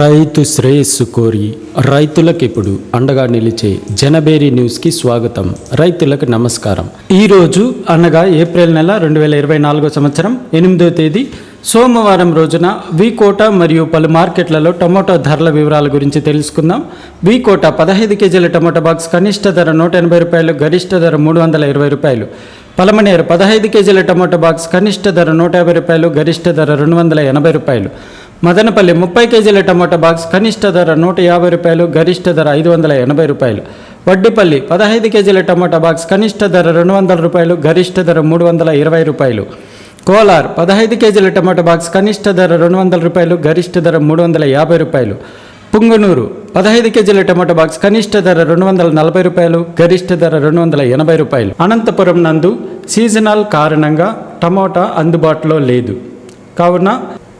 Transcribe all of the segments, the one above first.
రైతు శ్రేయస్సు కోరి రైతులకు ఇప్పుడు అండగా నిలిచే జనబేరి న్యూస్కి స్వాగతం. రైతులకు నమస్కారం. ఈరోజు అనగా ఏప్రిల్ నెల రెండు వేల ఇరవై నాలుగో సంవత్సరం ఎనిమిదో తేదీ సోమవారం రోజున వీకోట మరియు పలు మార్కెట్లలో టమోటా ధరల వివరాల గురించి తెలుసుకుందాం. వీకోట పదహైదు కేజీల టమోటా బాక్స్ కనిష్ట ధర నూట ఎనభై రూపాయలు గరిష్ట ధర మూడు వందల ఇరవై రూపాయలు. పలమనేరు పదహైదు కేజీల టమోటా బాక్స్ కనిష్ట ధర నూట యాభై రూపాయలు గరిష్ట ధర రెండు వందల ఎనభై రూపాయలు. మదనపల్లి ముప్పై కేజీల టమాటా బాక్స్ కనిష్ట ధర నూట యాభై రూపాయలు గరిష్ట ధర ఐదు వందల ఎనభై రూపాయలు. వడ్డిపల్లి పదహైదు కేజీల టమాటా బాక్స్ కనిష్ట ధర రెండు వందల రూపాయలు గరిష్ట ధర మూడు వందల ఇరవై రూపాయలు. కోలార్ పదహైదు కేజీల టమాటా బాక్స్ కనిష్ట ధర రెండు వందల రూపాయలు గరిష్ట ధర మూడు వందల యాభై రూపాయలు. పుంగనూరు పదహైదు కేజీల టమాటా బాక్స్ కనిష్ట ధర రెండు వందల నలభై రూపాయలు గరిష్ట ధర రెండు వందల ఎనభై రూపాయలు. అనంతపురం నందు సీజనల్ కారణంగా టమోటా అందుబాటులో లేదు. కావున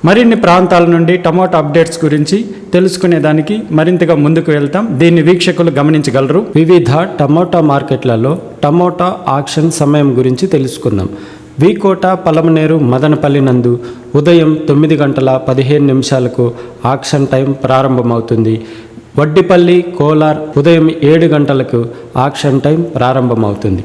మరిన్ని ప్రాంతాల నుండి టమోటా అప్డేట్స్ గురించి తెలుసుకునేదానికి మరింతగా ముందుకు వెళ్తాం. దీన్ని వీక్షకులు గమనించగలరు. వివిధ టమోటా మార్కెట్లలో టమోటా ఆక్షన్ సమయం గురించి తెలుసుకుందాం. వీకోట పలమనేరు మదనపల్లి నందు ఉదయం తొమ్మిది గంటల పదిహేను నిమిషాలకు ఆక్షన్ టైం ప్రారంభమవుతుంది. వడ్డిపల్లి కోలార్ ఉదయం ఏడు గంటలకు ఆక్షన్ టైం ప్రారంభమవుతుంది.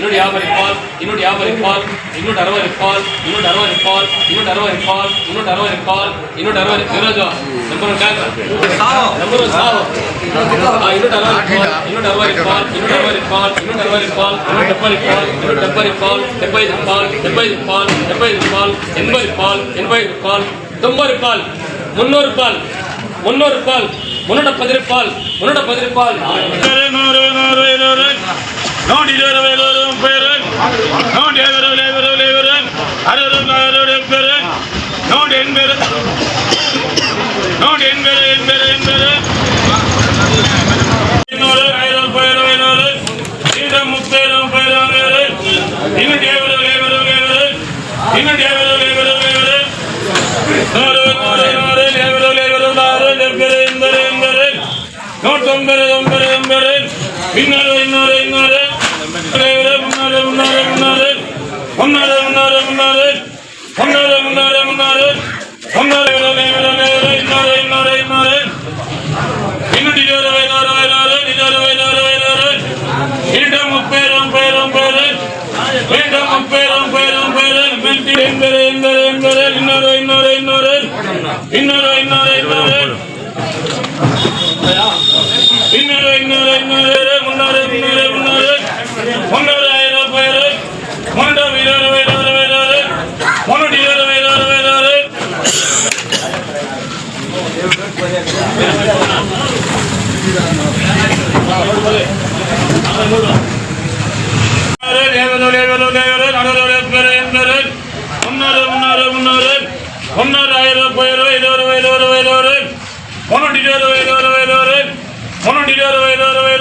ಇನ್ನೊಂದು ಯಾಭೈ ರಿಫಾಲ್ ಇನ್ನೊಂದು ಯಾಭೈ ರಿಫಾಲ್ ಇನ್ನೊಂದು ಅರವೈ ರಿಫಾಲ್ ಇನ್ನೊಂದು ಅರವೈ ರಿಫಾಲ್ ಇನ್ನೊಂದು ಅರವೈ ರಿಫಾಲ್ ಇನ್ನೊಂದು ಅರವೈ ರಿಫಾಲ್ ಇನ್ನೊಂದು ಅರವೈ Yuvaraja number one tank number one ಸಾವು ಇನ್ನೊಂದು ಅರವೈ ರಿಫಾಲ್ ಇನ್ನೊಂದು ಅರವೈ ರಿಫಾಲ್ ಇನ್ನೊಂದು ಅರವೈ ರಿಫಾಲ್ ಇನ್ನೊಂದು ಅರವೈ ರಿಫಾಲ್ ಇನ್ನೊಂದು ಡಬ್ಬೈ ರಿಫಾಲ್ ಇನ್ನೊಂದು ಡಬ್ಬೈ ರಿಫಾಲ್ ಡಬ್ಬೈ ರಿಫಾಲ್ ಡಬ್ಬೈ ರಿಫಾಲ್ ಡಬ್ಬೈ ರಿಫಾಲ್ எண்பது பால் எண்பது பால் தொம்பது பால் முன்னூறு பால் முன்னூறு பால் முன்னூட பதினெட்டு பால் முன்னூட பதினெட்டு பால் நோண்டிலேவரும் பேரன் நோண்டி ஐவரும் ஐவரும் ஐவரும் அறுவரும் அறுவரும் பேரன் நோண்டி என்பேரு நோண்டி என்பேரு என்பேரு என்பேரு ஐநூறு ஐநூறு பேரும் ஐநூறு இன்னும் முப்பேரும் பேரும் ஐநூறு இன்னும் ஐவரும் ஐவரும் ஐவரு இன்னும் ஐவரும் ஐவரும் ஐவரு நூறு நூறு நூறு ஐவரும் ஐவரும் ஆறு எண்பது எண்பது எண்பது நூற்றொன்பது ஒன்பது ஒன்பது பின்னர் இன்னும் இருபது இருபது இருபது இருபது இருபது இருபது மீண்டும் இன்னொரு இன்னொரு இன்னொரு. இன்னொரு இன்னொரு இன்னொரு. ఉన్నారు ఇరవై ముప్పై ఇరవై ఇరవై ఇరవై ఇరవై ఇరవై ఇరవై ఇరవై ఇరవై ఇరవై ఇరవై ఇరవై ఇరవై ఇరవై